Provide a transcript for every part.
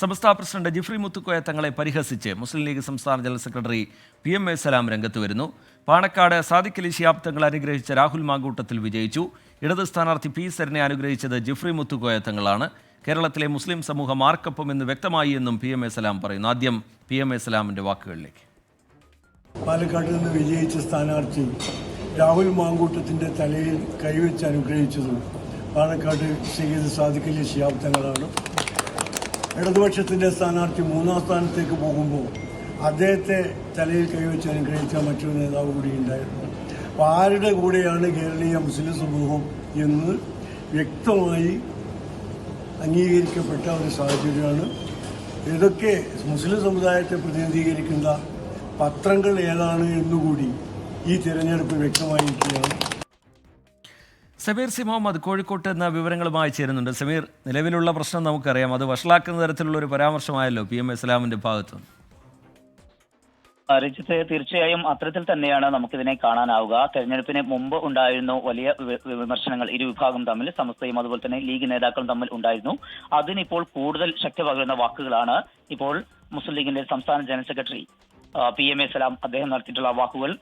സമസ്ത president Jifri Muthukoya തങ്ങളെ പരിഹസിച്ച് മുസ്ലിം league സംസ്ഥാന general secretary P M A Salam രംഗത്ത് വരുന്നു. പാണക്കാട് സാദിഖലി ശിഹാബ് തങ്ങൾ അനുഗ്രഹിച്ച രാഹുൽ മാങ്കൂട്ടത്തിൽ വിജയിച്ചു. ഇടത് സ്ഥാനാർത്ഥി പി സരനെ അനുഗ്രഹിച്ചത് ജിഫ്രി മുത്തുക്കോയ തങ്ങളാണ്. കേരളത്തിലെ മുസ്ലിം സമൂഹം ആർക്കൊപ്പം എന്ന് വ്യക്തമായി എന്നും പി എം എ സലാം പറയുന്നു. ആദ്യം പി എം എ സലാമിന്റെ വാക്കുകളിലേക്ക്. പാലക്കാട് നിന്ന് വിജയിച്ച സ്ഥാനാർത്ഥി രാഹുൽ മാങ്കൂട്ടത്തിന്റെ തലയിൽ കൈവച്ച് അനുഗ്രഹിച്ചതും പാലക്കാട് സയ്യിദ് സാദിഖലി ശിഹാബ് തങ്ങളാണ്. ഇടതുപക്ഷത്തിന്റെ സ്ഥാനാർത്ഥി മൂന്നാം സ്ഥാനത്തേക്ക് പോകുമ്പോൾ അദ്ദേഹത്തെ തലയിൽ കൈവച്ച് അനുഗ്രഹിച്ച മറ്റൊരു നേതാവ് കൂടി ഉണ്ടായിരുന്നു. അപ്പോൾ ആരുടെ കൂടെയാണ് കേരളീയ മുസ്ലിം സമൂഹം എന്ന് വ്യക്തമായി അംഗീകരിക്കപ്പെട്ട ഒരു സാഹചര്യമാണ്. ഇതൊക്കെ മുസ്ലിം സമുദായത്തെ പ്രതിനിധീകരിക്കുന്ന പത്രങ്ങൾ ഏതാണ് എന്നുകൂടി ഈ തിരഞ്ഞെടുപ്പ് വ്യക്തമായിരിക്കുകയാണ്. സമീർ സി മുഹമ്മദ് കോഴിക്കോട്ട് എന്ന വിവരങ്ങളുമായി ചേരുന്നുണ്ട്. സമീർ നിലവിലുള്ള പ്രശ്നം നമുക്കറിയാം. അത് വഷളാക്കുന്ന തരത്തിലുള്ള ഒരു പരാമർശമായല്ലോ പി എം ഇസ്ലാമിന്റെ ഭാഗത്ത് നിന്ന്. രജിത്ത് തീർച്ചയായും അത്തരത്തിൽ തന്നെയാണ് നമുക്കിതിനെ കാണാനാവുക. തെരഞ്ഞെടുപ്പിന് മുമ്പ് ഉണ്ടായിരുന്നു വലിയ വിമർശനങ്ങൾ ഇരു വിഭാഗം തമ്മിൽ സമസ്തയും അതുപോലെ തന്നെ ലീഗ് നേതാക്കളും തമ്മിൽ ഉണ്ടായിരുന്നു. അതിനിപ്പോൾ കൂടുതൽ ശക്തി പകരുന്ന വാക്കുകളാണ് ഇപ്പോൾ മുസ്ലിം ലീഗിന്റെ സംസ്ഥാന general secretary P M A Salam അദ്ദേഹം നടത്തിയിട്ടുള്ള വാക്കുകൾ.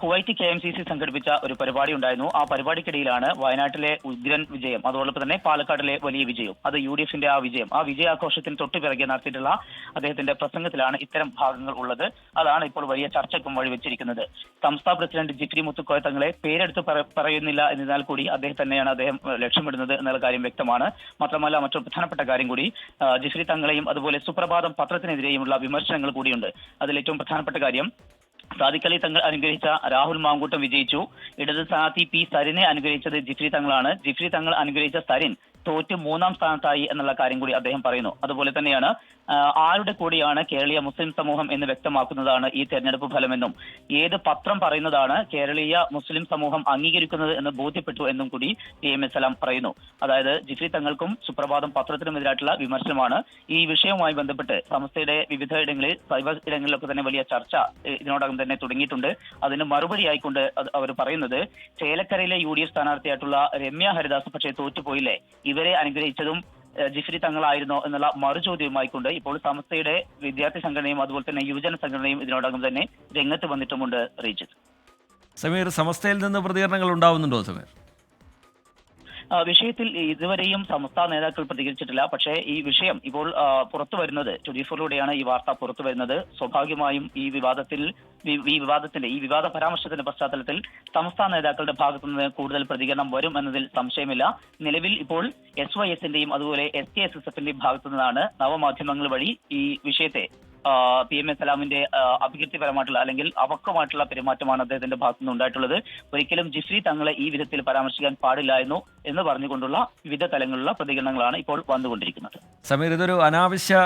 Kuwait K M C C സംഘടിപ്പിച്ച ഒരു പരിപാടി ഉണ്ടായിരുന്നു. ആ പരിപാടിക്കിടയിലാണ് വയനാട്ടിലെ ഉഗ്രൻ വിജയം അതോടൊപ്പം തന്നെ പാലക്കാടിലെ വലിയ വിജയം അത് യു ഡി എഫിന്റെ ആ വിജയം. ആ വിജയാഘോഷത്തിന് തൊട്ടു പിറകെ നടത്തിയിട്ടുള്ള അദ്ദേഹത്തിന്റെ പ്രസംഗത്തിലാണ് ഇത്തരം ഭാഗങ്ങൾ ഉള്ളത്. അതാണ് ഇപ്പോൾ വലിയ ചർച്ചയ്ക്കും വഴിവെച്ചിരിക്കുന്നത്. സംസ്ഥാന പ്രസിഡന്റ് ജിഗ്രി മുത്തുക്കോയ തങ്ങളെ പേരെടുത്ത് പറയുന്നില്ല എന്നാൽ കൂടി അദ്ദേഹം തന്നെയാണ് അദ്ദേഹം ലക്ഷ്യമിടുന്നത് എന്നുള്ള കാര്യം വ്യക്തമാണ്. മാത്രമല്ല മറ്റൊരു പ്രധാനപ്പെട്ട കാര്യം കൂടി ജിഫ്രി തങ്ങളെയും അതുപോലെ സുപ്രഭാതം പത്രത്തിനെതിരെയുമുള്ള വിമർശനങ്ങൾ കൂടിയുണ്ട്. അതിൽ ഏറ്റവും പ്രധാനപ്പെട്ട കാര്യം സാദിഖ് അലി തങ്ങൾ അനുഗ്രഹിച്ച രാഹുൽ മാങ്കൂട്ടം വിജയിച്ചു. ഇടത് സ്ഥാനാർത്ഥി പി സരിനെ അനുഗ്രഹിച്ചത് ജിഫ്രി തങ്ങളാണ്. ജിഫ്രി തങ്ങൾ അനുഗ്രഹിച്ച സരിൻ തോറ്റ് മൂന്നാം സ്ഥാനത്തായി എന്നുള്ള കാര്യം കൂടി അദ്ദേഹം പറയുന്നു. അതുപോലെ തന്നെയാണ് ആരുടെ കൂടിയാണ് കേരളീയ മുസ്ലിം സമൂഹം എന്ന് വ്യക്തമാക്കുന്നതാണ് ഈ തെരഞ്ഞെടുപ്പ് ഫലമെന്നും. ഏത് പത്രം പറയുന്നതാണ് കേരളീയ മുസ്ലിം സമൂഹം അംഗീകരിക്കുന്നത് എന്ന് ബോധ്യപ്പെട്ടു എന്നും കൂടി പി എം എസ് സലാം പറയുന്നു. അതായത് ജിഫ്രി തങ്ങൾക്കും സുപ്രഭാതം പത്രത്തിനുമെതിരായിട്ടുള്ള വിമർശനമാണ് ഈ വിഷയവുമായി ബന്ധപ്പെട്ട് സംസ്ഥയുടെ വിവിധ ഇടങ്ങളിൽ സൈബർ ഇടങ്ങളിലൊക്കെ തന്നെ വലിയ ചർച്ച ഇതിനോടകം തന്നെ തുടങ്ങിയിട്ടുണ്ട്. അതിന് മറുപടി ആയിക്കൊണ്ട് അവർ പറയുന്നത് ചേലക്കരയിലെ യു ഡി എഫ് സ്ഥാനാർത്ഥിയായിട്ടുള്ള രമ്യ ഹരിദാസ് പക്ഷേ തോറ്റുപോയില്ലേ? ഇവരെ അനുഗ്രഹിച്ചതും ജിഫ്രി തങ്ങളായിരുന്നോ എന്നുള്ള മറുചോദ്യവുമായിക്കൊണ്ട് ഇപ്പോൾ സമസ്തയുടെ വിദ്യാർത്ഥി സംഘടനയും അതുപോലെ തന്നെ യുവജന സംഘടനയും ഇതിനോടകം തന്നെ രംഗത്ത് വന്നിട്ടുമുണ്ട് റീജിത്ത് സമീർ സമസ്തയിൽ നിന്ന് പ്രതികരണങ്ങൾ ഉണ്ടാവുന്നുണ്ടോ സമീർ? വിഷയത്തിൽ ഇതുവരെയും സംസ്ഥാന നേതാക്കൾ പ്രതികരിച്ചിട്ടില്ല. പക്ഷേ ഈ വിഷയം ഇപ്പോൾ പുറത്തു വരുന്നത് ട്വന്റി ഫോറിലൂടെയാണ് ഈ വാർത്ത പുറത്തു വരുന്നത്. സ്വാഭാവികമായും ഈ വിവാദത്തിൽ ഈ വിവാദത്തിന്റെ ഈ വിവാദ പരാമർശത്തിന്റെ പശ്ചാത്തലത്തിൽ സംസ്ഥാന നേതാക്കളുടെ ഭാഗത്തു നിന്ന് കൂടുതൽ പ്രതികരണം വരും എന്നതിൽ സംശയമില്ല. നിലവിൽ ഇപ്പോൾ എസ് വൈ എസിന്റെയും അതുപോലെ എസ് കെ എസ് എസ് എഫിന്റെയും ഭാഗത്തു നിന്നാണ് നവമാധ്യമങ്ങൾ വഴി ഈ വിഷയത്തെ പി എം എ സലാമിന്റെ അഭികൃതിപരമായിട്ടുള്ള അല്ലെങ്കിൽ അവക്കമായിട്ടുള്ള പെരുമാറ്റമാണ് അദ്ദേഹത്തിന്റെ ഭാഗത്തു നിന്ന് ഉണ്ടായിട്ടുള്ളത്. ഒരിക്കലും ജിഫ്രി തങ്ങളെ ഈ വിധത്തിൽ പരാമർശിക്കാൻ പാടില്ലായിരുന്നു എന്ന് പറഞ്ഞുകൊണ്ടുള്ള വിവിധ തലങ്ങളിലുള്ള പ്രതികരണങ്ങളാണ് ഇപ്പോൾ വന്നുകൊണ്ടിരിക്കുന്നത്. സമീർ ഇതൊരു അനാവശ്യ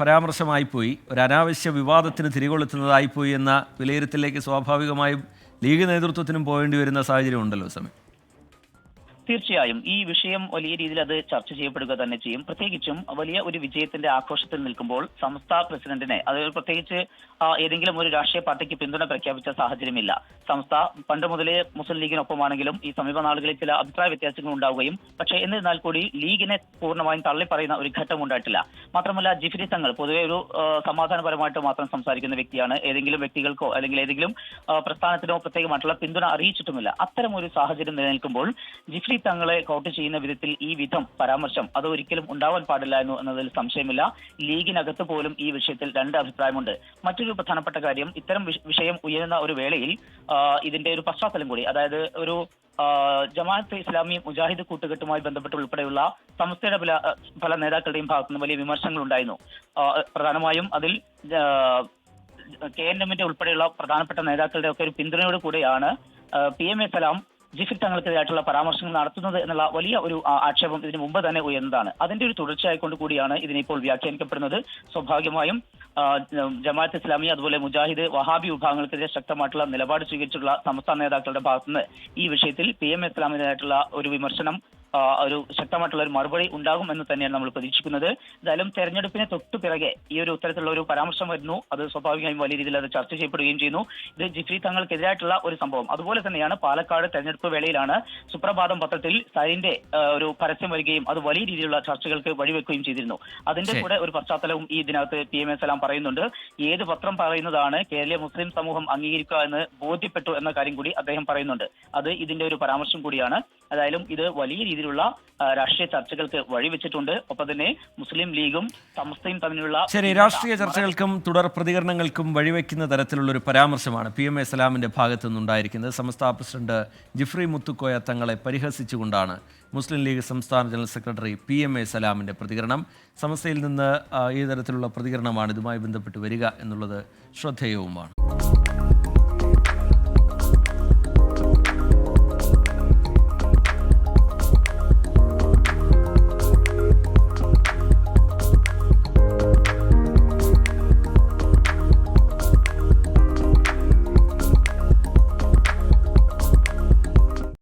പരാമർശമായി പോയി. ഒരു അനാവശ്യ വിവാദത്തിന് തിരികൊളുത്തുന്നതായി പോയി എന്ന വിലയിരുത്തലിലേക്ക് സ്വാഭാവികമായും ലീഗ് നേതൃത്വത്തിനും പോകേണ്ടി വരുന്ന സാഹചര്യം ഉണ്ടല്ലോ സമീർ. തീർച്ചയായും ഈ വിഷയം വലിയ രീതിയിൽ അത് ചർച്ച ചെയ്യപ്പെടുക തന്നെ ചെയ്യും. പ്രത്യേകിച്ചും വലിയ ഒരു വിജയത്തിന്റെ ആഘോഷത്തിൽ നിൽക്കുമ്പോൾ സംസ്ഥാന പ്രസിഡന്റിനെ അത് പ്രത്യേകിച്ച് ഏതെങ്കിലും ഒരു രാഷ്ട്രീയ പാർട്ടിക്ക് പിന്തുണ പ്രഖ്യാപിച്ച സാഹചര്യമില്ല. സംസ്ഥ പണ്ട് മുതലേ മുസ്ലിം ലീഗിനൊപ്പമാണെങ്കിലും ഈ സമീപ നാളുകളിൽ ചില അഭിപ്രായ വ്യത്യാസങ്ങൾ ഉണ്ടാവുകയും പക്ഷേ എന്നിരുന്നാൽ കൂടി ലീഗിനെ പൂർണമായും തള്ളിപ്പറയുന്ന ഒരു ഘട്ടം ഉണ്ടായിട്ടില്ല. മാത്രമല്ല ജിഫ്രി തങ്ങൾ പൊതുവെ ഒരു സമാധാനപരമായിട്ട് മാത്രം സംസാരിക്കുന്ന വ്യക്തിയാണ്. ഏതെങ്കിലും വ്യക്തികൾക്കോ അല്ലെങ്കിൽ ഏതെങ്കിലും പ്രസ്ഥാനത്തിനോ പ്രത്യേകമായിട്ടുള്ള പിന്തുണ അറിയിച്ചിട്ടുമില്ല. അത്തരം ഒരു സാഹചര്യം നിലനിൽക്കുമ്പോൾ ജിഫ്രി തങ്ങളെ കോട്ട് ചെയ്യുന്ന വിധത്തിൽ ഈ വിധം പരാമർശം അത് ഒരിക്കലും ഉണ്ടാവാൻ പാടില്ല എന്ന് എന്നതിൽ സംശയമില്ല. ലീഗിനകത്ത് പോലും ഈ വിഷയത്തിൽ രണ്ട് അഭിപ്രായമുണ്ട്. മറ്റൊരു പ്രധാനപ്പെട്ട കാര്യം ഇത്തരം വിഷയം ഉയരുന്ന ഒരു വേളയിൽ ഇതിന്റെ ഒരു പശ്ചാത്തലം കൂടി അതായത് ഒരു ജമാഅത്ത് ഇസ്ലാമി മുജാഹിദ് കൂട്ടുകെട്ടുമായി ബന്ധപ്പെട്ട് ഉൾപ്പെടെയുള്ള സംസ്ഥയുടെ പല പല നേതാക്കളുടെയും ഭാഗത്തുനിന്ന് വലിയ വിമർശനങ്ങൾ ഉണ്ടായിരുന്നു. പ്രധാനമായും അതിൽ കെ എൻ എമ്മിന്റെ ഉൾപ്പെടെയുള്ള പ്രധാനപ്പെട്ട നേതാക്കളുടെ ഒക്കെ ഒരു പിന്തുണയോട് കൂടിയാണ് P M A Salam Jifri തങ്ങൾക്കെതിരായിട്ടുള്ള പരാമർശങ്ങൾ നടത്തുന്നത് എന്നുള്ള വലിയ ഒരു ആക്ഷേപം ഇതിനു മുമ്പ് തന്നെ ഉയർന്നതാണ്. അതിന്റെ ഒരു തുടർച്ചയായിക്കൊണ്ട് കൂടിയാണ് ഇതിനിപ്പോൾ വ്യാഖ്യാനിക്കപ്പെടുന്നത്. സ്വാഭാവികമായും ജമാഅത്ത് ഇസ്ലാമി അതുപോലെ മുജാഹിദ് വഹാബി വിഭാഗങ്ങൾക്കെതിരെ ശക്തമായിട്ടുള്ള നിലപാട് സ്വീകരിച്ചിട്ടുള്ള സംസ്ഥാന നേതാക്കളുടെ ഭാഗത്തുനിന്ന് ഈ വിഷയത്തിൽ പി എം ഇസ്ലാമിനെതിരായിട്ടുള്ള ഒരു വിമർശനം ഒരു ശക്തമായിട്ടുള്ള ഒരു മറുപടി ഉണ്ടാകും എന്ന് തന്നെയാണ് നമ്മൾ പ്രതീക്ഷിക്കുന്നത്. എന്തായാലും തെരഞ്ഞെടുപ്പിന് തൊട്ടു പിറകെ ഈ ഒരു ഇത്തരത്തിലുള്ള ഒരു പരാമർശം വരുന്നു. അത് സ്വാഭാവികമായും വലിയ രീതിയിൽ അത് ചർച്ച ചെയ്യപ്പെടുകയും ചെയ്യുന്നു. ഇത് ജിഫ്രി തങ്ങൾക്കെതിരായിട്ടുള്ള ഒരു സംഭവം. അതുപോലെ തന്നെയാണ് പാലക്കാട് തെരഞ്ഞെടുപ്പ് വേളയിലാണ് സുപ്രഭാതം പത്രത്തിൽ സരിന്റെ ഒരു പരസ്യം വരികയും അത് വലിയ രീതിയിലുള്ള ചർച്ചകൾക്ക് വഴിവെക്കുകയും ചെയ്തിരുന്നു. അതിന്റെ കൂടെ ഒരു പശ്ചാത്തലവും ഈ ഇതിനകത്ത് പി എം എസ് എല്ലാം പറയുന്നുണ്ട്. ഏത് പത്രം പറയുന്നതാണ് കേരളീയ മുസ്ലിം സമൂഹം അംഗീകരിക്കുക എന്ന് ബോധ്യപ്പെട്ടു എന്ന കാര്യം കൂടി അദ്ദേഹം പറയുന്നുണ്ട്. അത് ഇതിന്റെ ഒരു പരാമർശം കൂടിയാണ്. ഏതായാലും ഇത് വലിയ രീതിയിലുള്ള രാഷ്ട്രീയ ചർച്ചകൾക്ക് വഴിവെച്ചിട്ടുണ്ട്. ഒപ്പം തന്നെ മുസ്ലിം ലീഗും സമസ്തയും തമ്മിലുള്ള ശരി രാഷ്ട്രീയ ചർച്ചകൾക്കും തുടർ പ്രതികരണങ്ങൾക്കും വഴിവെക്കുന്ന തരത്തിലുള്ള ഒരു പരാമർശമാണ് പി എം എ സലാമിന്റെ ഭാഗത്തു നിന്നുണ്ടായിരിക്കുന്നത്. സമസ്ത പ്രസിഡന്റ് ജിഫ്രി മുത്തുക്കോയ തങ്ങളെ പരിഹസിച്ചുകൊണ്ടാണ് മുസ്ലിം ലീഗ് സംസ്ഥാന general secretary P M A സലാമിന്റെ പ്രതികരണം. സമസ്തയിൽ നിന്ന് ഈ തരത്തിലുള്ള പ്രതികരണമാണ് ഇതുമായി ബന്ധപ്പെട്ട് വരിക എന്നുള്ളത് ശ്രദ്ധേയവുമാണ്.